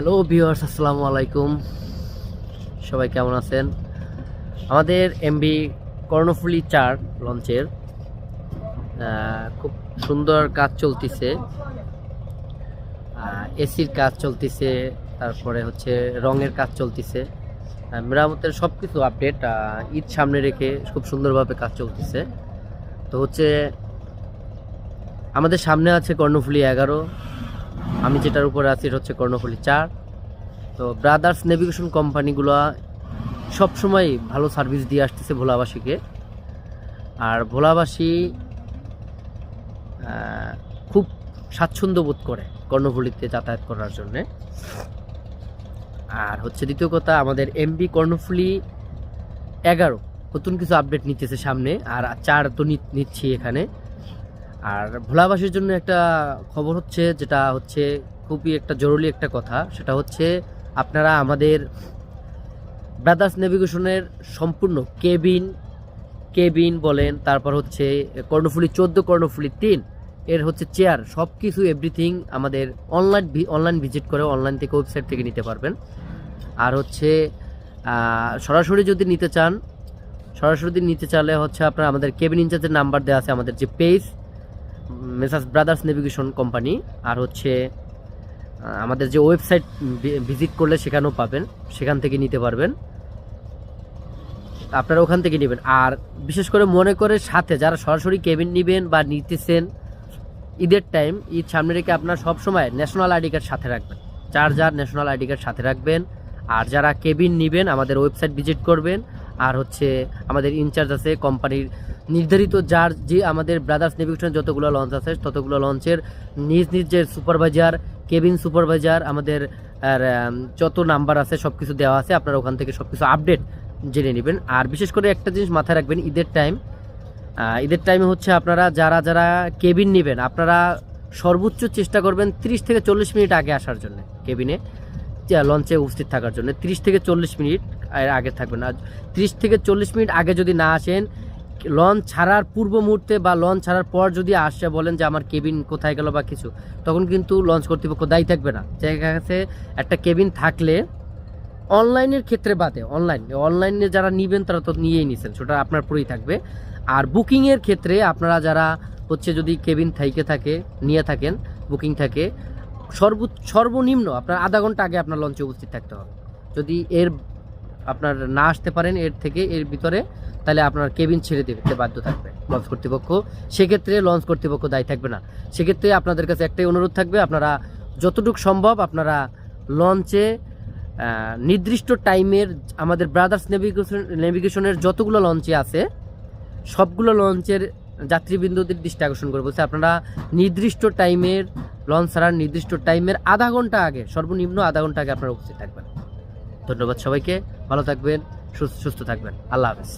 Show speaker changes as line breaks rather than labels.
Hello viewers, আসসালামু আলাইকুম। সবাই কেমন আছেন? আমাদের এমবি কর্ণফুলি চার লঞ্চের খুব সুন্দর কাজ চলতেছে। এসির কাজ চলতেছে, তারপরে হচ্ছে রঙের কাজ চলতেছে। মেরামতের সব কিছু আপডেট ঈদ সামনে রেখে খুব সুন্দরভাবে কাজ চলতেছে। তো হচ্ছে আমাদের সামনে আছে কর্ণফুলি এগারো আমি যেটার উপরে আছি এটা হচ্ছে কর্ণফুলি চার। তো ব্রাদার্স নেভিগেশন কোম্পানিগুলো সবসময় ভালো সার্ভিস দিয়ে আসতেছে ভোলাবাসীকে। আর ভোলাবাসী খুব স্বাচ্ছন্দ্য বোধ করে কর্ণফুলিতে যাতায়াত করার জন্যে। আর হচ্ছে দ্বিতীয় কথা, আমাদের এমবি কর্ণফুলি এগারো, নতুন কিছু আপডেট নিতেছে সামনে। আর চার তো নিচ্ছি এখানে। আর ভোলাবাসীর জন্য একটা খবর হচ্ছে, যেটা হচ্ছে খুবই একটা জরুরি একটা কথা। সেটা হচ্ছে, আপনারা আমাদের ব্রাদার্স নেভিগেশনের সম্পূর্ণ কেবিন কেবিন বলেন, তারপর হচ্ছে কর্ণফুলি চোদ্দ, কর্ণফুলি তিন, এর হচ্ছে চেয়ার সব কিছু এভরিথিং আমাদের অনলাইন অনলাইন ভিজিট করে অনলাইন থেকে ওয়েবসাইট থেকে নিতে পারবেন। আর হচ্ছে সরাসরি যদি নিতে চান, সরাসরি নিতে চাইলে হচ্ছে আপনার আমাদের কেবিন ইনচার্জের নাম্বার দেওয়া আছে, আমাদের যে page messrs brothers navigation company আর হচ্ছে আমাদের যে ওয়েবসাইট ভিজিট করলে সেখানেও পাবেন, সেখান থেকে নিতে পারবেন। আপনারা ওখান থেকে নেবেন। আর বিশেষ করে মনে করে সাথে যারা সরাসরি কেবিন নেবেন বা নিতেছেন, ঈদের টাইম ঈদ সামনে রেখে আপনার সবসময় ন্যাশনাল আইডি কার্ড সাথে রাখবেন। চার্জার ন্যাশনাল আইডি কার্ড সাথে রাখবেন। আর যারা কেবিন নেবেন, আমাদের ওয়েবসাইট ভিজিট করবেন। আর হচ্ছে, আমাদের ইনচার্জ আছে কোম্পানির নির্ধারিত যার যে আমাদের ব্রাদার্স নেভিগেশন যতগুলো লঞ্চ আছে ততগুলো লঞ্চের নিজ নিজ যে সুপারভাইজার কেবিন সুপারভাইজার আমাদের আর, যত নাম্বার আছে সব কিছু দেওয়া আছে আপনারা ওখান থেকে সব কিছু আপডেট জেনে নেবেন। আর বিশেষ করে একটা জিনিস মাথায় রাখবেন ঈদের টাইম ঈদের টাইমে হচ্ছে আপনারা যারা যারা কেবিন নেবেন আপনারা সর্বোচ্চ চেষ্টা করবেন 30 থেকে চল্লিশ মিনিট আগে আসার জন্য কেবিনে লঞ্চে উপস্থিত থাকার জন্য। 30 থেকে চল্লিশ মিনিট আগে থাকবেন। আর 30 থেকে চল্লিশ মিনিট আগে যদি না আসেন লঞ্চ ছাড়ার পূর্ব মুহূর্তে বা লঞ্চ ছাড়ার পর যদি আসে, বলেন যে আমার কেবিন কোথায় গেল বা কিছু, তখন কিন্তু লঞ্চ কর্তৃপক্ষ দায়ী থাকবে না। জায়গা কাছে একটা কেবিন থাকলে অনলাইনের ক্ষেত্রে বাদে অনলাইন অনলাইনে যারা নিবেন তারা তো নিয়েই নিছেন, সেটা আপনার পুরোই থাকবে। আর বুকিংয়ের ক্ষেত্রে আপনারা যারা হচ্ছে যদি কেবিন থাইকে থাকে, নিয়ে থাকেন বুকিং থাকে সর্ব সর্বনিম্ন আপনার আধা ঘণ্টা আগে আপনার লঞ্চে উপস্থিত থাকতে হবে। যদি এর আপনার না আসতে পারেন, এর থেকে এর ভিতরে তাহলে আপনার কেবিন ছেড়ে দিতে বাধ্য থাকবে লঞ্চ কর্তৃপক্ষ। সেক্ষেত্রে লঞ্চ কর্তৃপক্ষ দায়ী থাকবে না। সেক্ষেত্রে আপনাদের কাছে একটাই অনুরোধ থাকবে, আপনারা যতটুকু সম্ভব আপনারা লঞ্চে নির্দিষ্ট টাইমের আমাদের ব্রাদার্স নেভিগেশন, নেভিগেশনের যতগুলো লঞ্চে আছে, সবগুলো লঞ্চের যাত্রীবৃন্দদের দৃষ্টি আকর্ষণ করে বলছে আপনারা নির্দিষ্ট টাইমের লঞ্চ ছাড়ার নির্দিষ্ট টাইমের আধা ঘণ্টা আগে, সর্বনিম্ন আধা ঘণ্টা আগে আপনারা উপস্থিত থাকবেন। ধন্যবাদ সবাইকে, ভালো থাকবেন, সুস্থ সুস্থ থাকবেন। আল্লাহ হাফেজ।